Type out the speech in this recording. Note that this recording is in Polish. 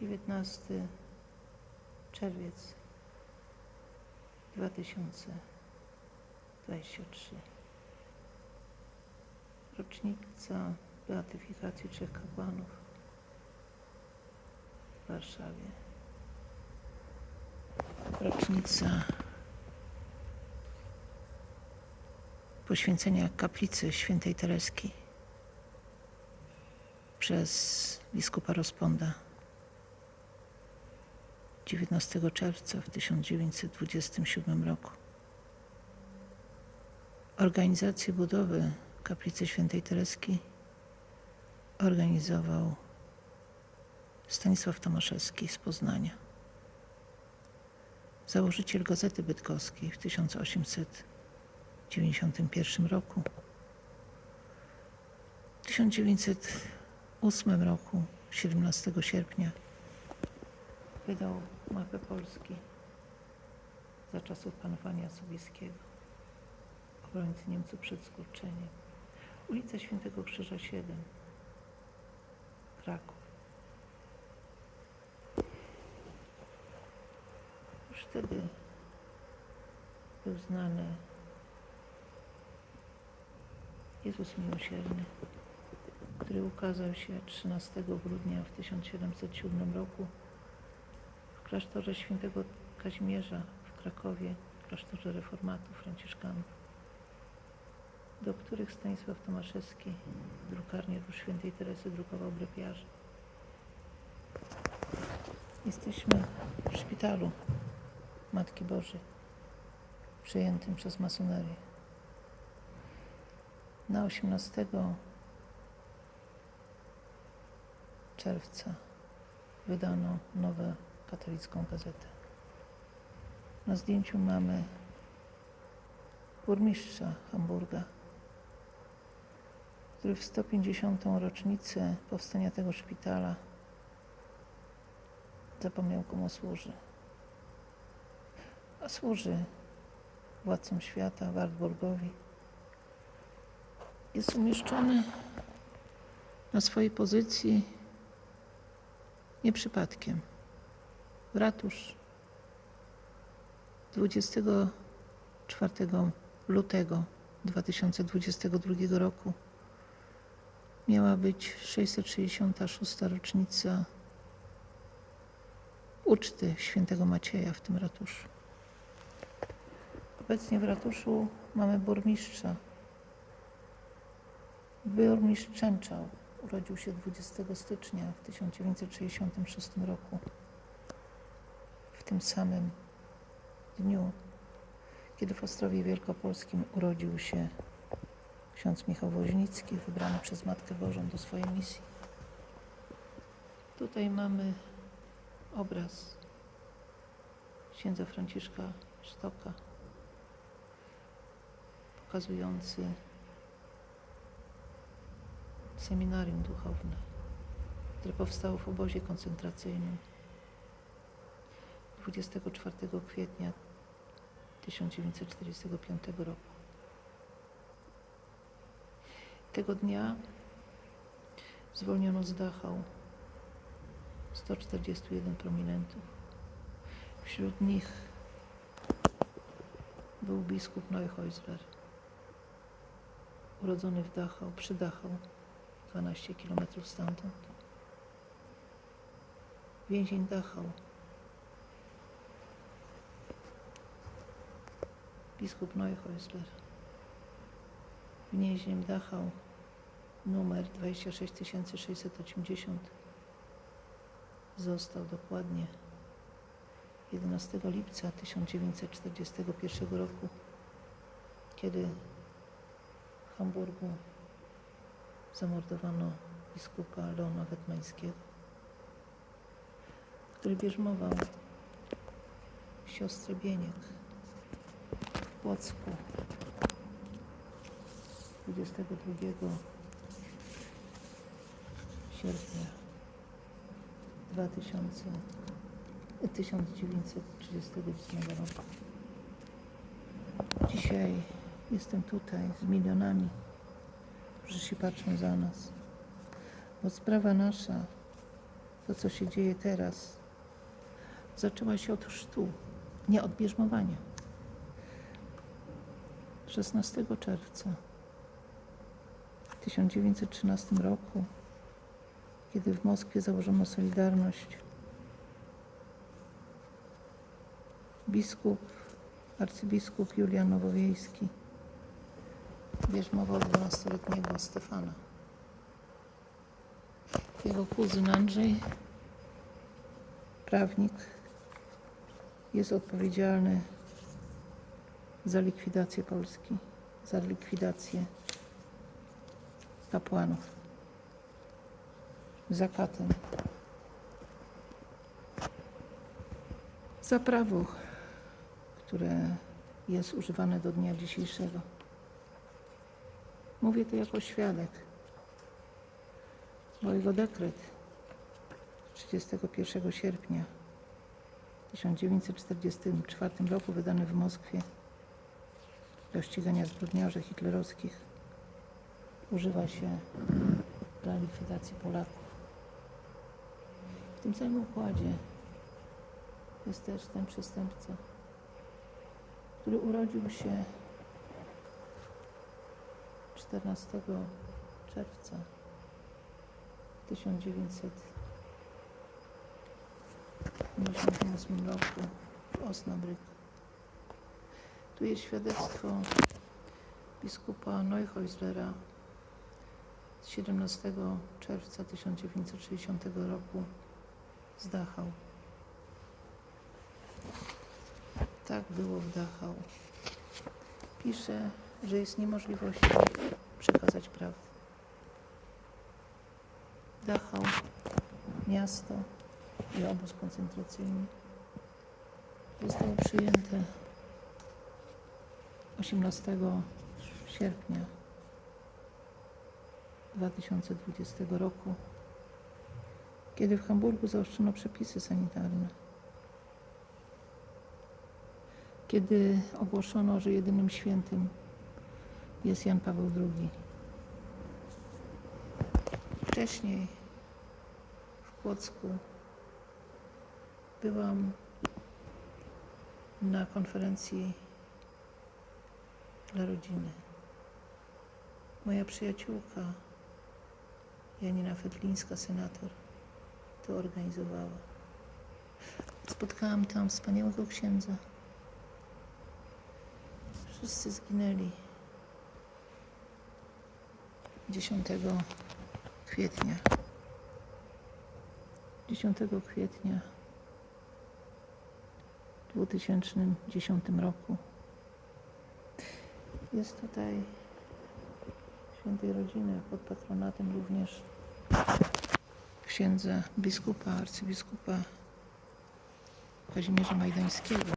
19 czerwiec 2023. Rocznica beatyfikacji trzech kapłanów w Warszawie. Rocznica poświęcenia kaplicy świętej Tereski przez biskupa Rozponda 19 czerwca w 1927 roku. Organizację budowy kaplicy świętej Tereski organizował Stanisław Tomaszewski z Poznania. Założyciel Gazety Bydgoskiej w 1891 roku. W 1908 roku, 17 sierpnia, wydał mapę Polski za czasów panowania Sobieskiego, obrońcy Niemców przed skurczeniem. Ulica Świętego Krzyża 7, Kraków. Już wtedy był znany Jezus Miłosierny, który ukazał się 13 grudnia w 1707 roku klasztorze świętego Kazimierza w Krakowie, klasztorze reformatów franciszkanów, do których Stanisław Tomaszewski, drukarnię do świętej Teresy, drukował brepiarzy. Jesteśmy w szpitalu Matki Bożej, przejętym przez masonerię. Na 18 czerwca wydano nową katolicką gazetę. Na zdjęciu mamy burmistrza Hamburga, który w 150. rocznicę powstania tego szpitala zapomniał komu służy. A służy władcom świata, Wartburgowi. Jest umieszczony na swojej pozycji nie przypadkiem. Ratusz 24 lutego 2022 roku miała być 666. rocznica uczty świętego Macieja w tym ratuszu. Obecnie w ratuszu mamy burmistrza. Burmistrz Częczał urodził się 20 stycznia w 1966 roku. Tym samym dniu, kiedy w Ostrowie Wielkopolskim urodził się ksiądz Michał Woźnicki, wybrany przez Matkę Bożą do swojej misji. Tutaj mamy obraz księdza Franciszka Sztoka, pokazujący seminarium duchowne, które powstało w obozie koncentracyjnym 24 kwietnia 1945 roku. Tego dnia zwolniono z Dachau 141 prominentów. Wśród nich był biskup Neuhäusler, urodzony w Dachau, przy Dachau, 12 km stamtąd. Więzień Dachau. Biskup Neuhäusler. Więzień Dachau numer 26680 został dokładnie 11 lipca 1941 roku, kiedy w Hamburgu zamordowano biskupa Leona Wetmańskiego, który bierzmował siostrę Bieniek w Płocku 22 sierpnia 2000, 1938 roku. Dzisiaj jestem tutaj z milionami, którzy się patrzą za nas. Bo sprawa nasza to, co się dzieje teraz, zaczęła się od chrztu, nie od bierzmowania. 16 czerwca w 1913 roku, kiedy w Moskwie założono Solidarność, biskup, arcybiskup Julian Nowowiejski bierzmował 12-letniego Stefana. Jego kuzyn Andrzej, prawnik, jest odpowiedzialny za likwidację Polski, za likwidację kapłanów, za katę, za prawo, które jest używane do dnia dzisiejszego. Mówię to jako świadek, bo jego dekret 31 sierpnia 1944 roku wydany w Moskwie do ścigania zbrodniarzy hitlerowskich używa się dla likwidacji Polaków. W tym samym układzie jest też ten przestępca, który urodził się 14 czerwca 1958 roku w Osnabrück. Tu jest świadectwo biskupa Neuhäuslera z 17 czerwca 1960 roku z Dachau. Tak było w Dachau. Pisze, że jest niemożliwością przekazać prawdy. Dachau, miasto i obóz koncentracyjny zostało przyjęte 18 sierpnia 2020 roku, kiedy w Hamburgu zaostrzono przepisy sanitarne. Kiedy ogłoszono, że jedynym świętym jest Jan Paweł II. Wcześniej w Płocku byłam na konferencji dla rodziny. Moja przyjaciółka Janina Fetlińska, senator, to organizowała. Spotkałam tam wspaniałego księdza. Wszyscy zginęli 10 kwietnia. 10 kwietnia w 2010 roku. Jest tutaj świętej rodziny pod patronatem również księdza biskupa, arcybiskupa Kazimierza Majdańskiego.